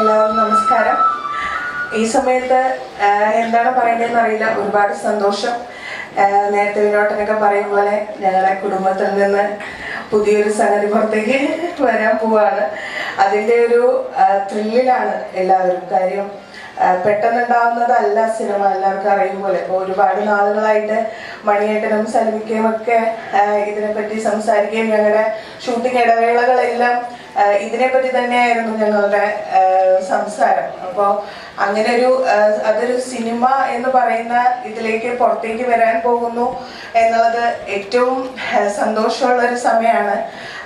എല്ലാവർക്കും നമസ്കാരം. ഈ സമയത്ത് എന്താണ് പറയേണ്ടതെന്ന് അറിയില്ല. ഒരുപാട് സന്തോഷം. നേരത്തെ വിനോട്ടനൊക്കെ പറയും പോലെ ഞങ്ങളെ കുടുംബത്തിൽ നിന്ന് പുതിയൊരു സംഗതി പുറത്തേക്ക് വരാൻ പോവാണ്. അതിന്റെ ഒരു ത്രില്ലിലാണ് എല്ലാവരും. കാര്യം പെട്ടെന്നുണ്ടാവുന്നതല്ല സിനിമ എല്ലാവർക്കും അറിയും പോലെ. ഇപ്പോൾ ഒരുപാട് നാളുകളായിട്ട് മണിയേട്ടനും സൽമിക്കയും ഒക്കെ ഇതിനെപ്പറ്റി സംസാരിക്കുകയും ഞങ്ങളുടെ ഷൂട്ടിംഗ് ഇടവേളകളെല്ലാം ഇതിനെപ്പറ്റി തന്നെയായിരുന്നു ഞങ്ങളുടെ സംസാരം. അപ്പോൾ അങ്ങനെ ഒരു അതൊരു സിനിമ എന്ന് പറയുന്ന ഇതിലേക്ക് പുറത്തേക്ക് വരാൻ പോകുന്നു എന്നുള്ളത് ഏറ്റവും സന്തോഷമുള്ള ഒരു സമയമാണ്.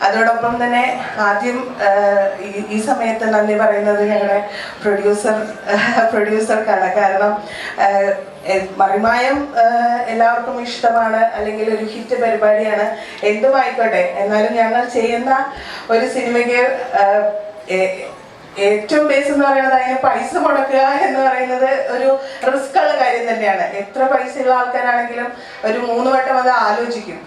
അതോടൊപ്പം തന്നെ ആദ്യം ഈ- സമയത്ത് നന്ദി പറയുന്നത് ഞങ്ങളുടെ പ്രൊഡ്യൂസർ പ്രൊഡ്യൂസർക്കാണ് കാരണം മറിമായം എല്ലാവർക്കും ഇഷ്ടമാണ് അല്ലെങ്കിൽ ഒരു ഹിറ്റ് പരിപാടിയാണ് എന്തുമായിക്കോട്ടെ എന്നാലും ഞങ്ങൾ ചെയ്യുന്ന ഒരു സിനിമയ്ക്ക് ഏറ്റവും ബേസ് എന്ന് പറയുന്നത് അതിന് പൈസ മുടക്കുക എന്ന് പറയുന്നത് ഒരു റിസ്ക് ഉള്ള കാര്യം തന്നെയാണ്. എത്ര പൈസയുള്ള ആൾക്കാരാണെങ്കിലും ഒരു മൂന്ന് വട്ടം അത് ആലോചിക്കും.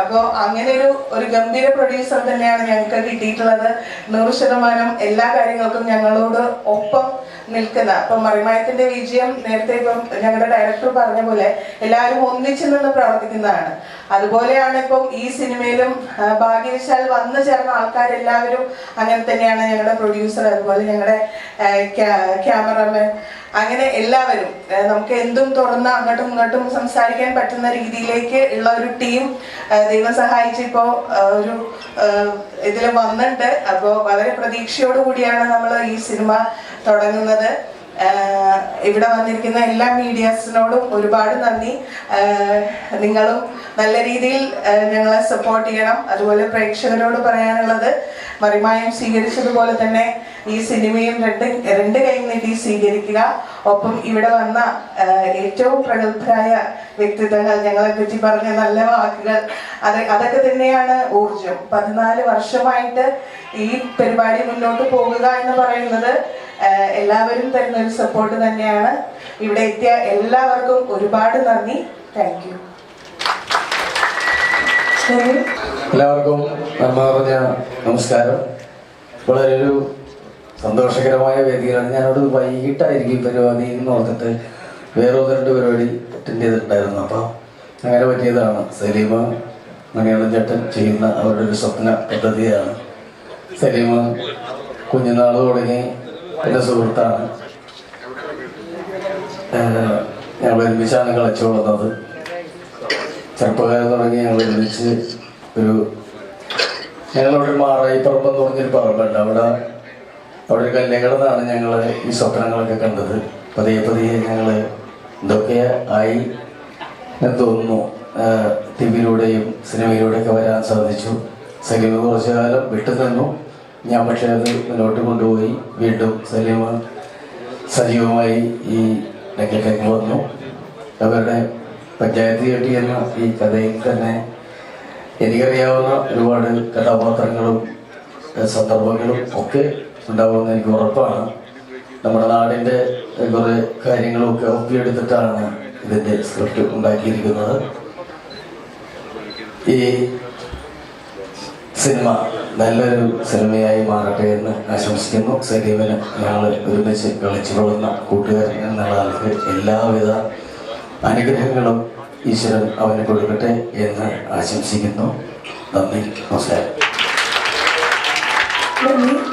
അപ്പോൾ അങ്ങനെ ഒരു ഒരു ഗംഭീര പ്രൊഡ്യൂസർ തന്നെയാണ് ഞങ്ങൾക്ക് കിട്ടിയിട്ടുള്ളത്. നൂറ് ശതമാനം എല്ലാ കാര്യങ്ങൾക്കും ഞങ്ങളോട് ഒപ്പം നിൽക്കുന്ന അപ്പം മറിമായത്തിന്റെ വിജയം നേരത്തെ ഇപ്പം ഞങ്ങളുടെ ഡയറക്ടർ പറഞ്ഞ പോലെ എല്ലാവരും ഒന്നിച്ചു നിന്ന് പ്രവർത്തിക്കുന്നതാണ്. അതുപോലെയാണ് ഇപ്പം ഈ സിനിമയിലും ഭാഗ്യവശാൽ വന്നു ചേർന്ന ആൾക്കാരെല്ലാവരും അങ്ങനെ തന്നെയാണ് ഞങ്ങളുടെ പ്രൊഡ്യൂസർ അതുപോലെ ഞങ്ങളുടെ ക്യാമറമാൻ അങ്ങനെ എല്ലാവരും നമുക്ക് എന്തും തുറന്ന് അങ്ങോട്ടും ഇങ്ങോട്ടും സംസാരിക്കാൻ പറ്റുന്ന രീതിയിലേക്ക് ഉള്ള ഒരു ടീം ദൈവം സഹായിച്ച് ഇപ്പോൾ ഒരു ഇതിൽ വന്നിട്ടുണ്ട് അപ്പോൾ വളരെ പ്രതീക്ഷയോടു കൂടിയാണ് നമ്മൾ ഈ സിനിമ തുടങ്ങുന്നത്. ഇവിടെ വന്നിരിക്കുന്ന എല്ലാ മീഡിയസിനോടും ഒരുപാട് നന്ദി. നിങ്ങളും നല്ല രീതിയിൽ ഞങ്ങളെ സപ്പോർട്ട് ചെയ്യണം. അതുപോലെ പ്രേക്ഷകരോട് പറയാനുള്ളത് മറിമായം സ്വീകരിച്ചതുപോലെ തന്നെ ഈ സിനിമയും രണ്ട് രണ്ട് കൈ നീട്ടി സ്വീകരിക്കുക. ഒപ്പം ഇവിടെ വന്ന ഏറ്റവും പ്രഗത്ഭരായ വ്യക്തിത്വങ്ങൾ ഞങ്ങളെ പറ്റി പറഞ്ഞ നല്ല വാക്കുകൾ. അത് അതൊക്കെ തന്നെയാണ് ഊർജം പതിനാല് വർഷമായിട്ട് ഈ പരിപാടി മുന്നോട്ട് പോകുക എന്ന് പറയുന്നത് എല്ലാവരും തരുന്ന ഒരു സപ്പോർട്ട് തന്നെയാണ്. ഇവിടെ എത്തിയ എല്ലാവർക്കും ഒരുപാട് നന്ദി. താങ്ക് യു എല്ലാവർക്കും പറഞ്ഞ നമസ്കാരം. വളരെ ഒരു സന്തോഷകരമായ വേദിയാണ് ഞാനോട് വൈകിട്ടായിരിക്കും പരിപാടി എന്ന് ഓർത്തിട്ട് വേറെ ഒന്ന് പരിപാടി അറ്റൻഡ് ചെയ്തിട്ടുണ്ടായിരുന്നു അപ്പോൾ അങ്ങനെ പറ്റിയതാണ്. സലീമ മണിയണ്ണൻ ചേട്ടൻ ചെയ്യുന്ന അവരുടെ ഒരു സ്വപ്ന പദ്ധതിയാണ്. സലീമ കുഞ്ഞുനാൾ തുടങ്ങി എന്റെ സുഹൃത്താണ്. ഞങ്ങൾ ഒരുമിച്ചാണ് കളിച്ചു വളർന്നത്. ചെറുപ്പകാലം തുടങ്ങി ഞങ്ങൾ ഒരുമിച്ച് ഒരു ഞങ്ങളവിടെ മാറായി പറമ്പെന്ന് പറഞ്ഞൊരു പറമ്പുണ്ട് അവിടെ അവിടെ ഒരു കല്യാണമാണ് ഞങ്ങൾ ഈ സ്വപ്നങ്ങളൊക്കെ കണ്ടത്. പതിയെ പതിയെ ഞങ്ങൾ ഇതൊക്കെ ആയി എന്ന് തോന്നുന്നു. ടി വിയിലൂടെയും സിനിമയിലൂടെയൊക്കെ വരാൻ സാധിച്ചു. സലീമ കുറച്ചു കാലം വിട്ടു നിന്നു. ഞാൻ പക്ഷേ അത് മുന്നോട്ട് കൊണ്ടുപോയി. വീണ്ടും സലീമ സജീവമായി ഈ രംഗത്തേക്ക് വന്നു. അവരുടെ പഞ്ചായത്ത് കെട്ടി എന്ന ഈ കഥയിൽ തന്നെ എനിക്കറിയാവുന്ന ഒരുപാട് കഥാപാത്രങ്ങളും സന്ദർഭങ്ങളും ഒക്കെ ഉണ്ടാവുമെന്ന് എനിക്ക് ഉറപ്പാണ്. നമ്മുടെ നാടിന്റെ കുറേ കാര്യങ്ങളൊക്കെ ഒപ്പിയെടുത്തിട്ടാണ് ഇതിന്റെ സ്ക്രിപ്റ്റ് ഉണ്ടാക്കിയിരിക്കുന്നത്. ഈ സിനിമ നല്ലൊരു സിനിമയായി മാറട്ടെ എന്ന് ആശംസിക്കുന്നു. സലീമിന് ഞങ്ങൾ ഒരുമിച്ച് കളിച്ചു കൊള്ളുന്ന കൂട്ടുകാരൻ എന്നുള്ള ആൾക്ക് എല്ലാവിധ അനുഗ്രഹങ്ങളും ഈശ്വരൻ അവന് കൊടുക്കട്ടെ എന്ന് ആശംസിക്കുന്നു. നന്ദി. നമസ്കാരം.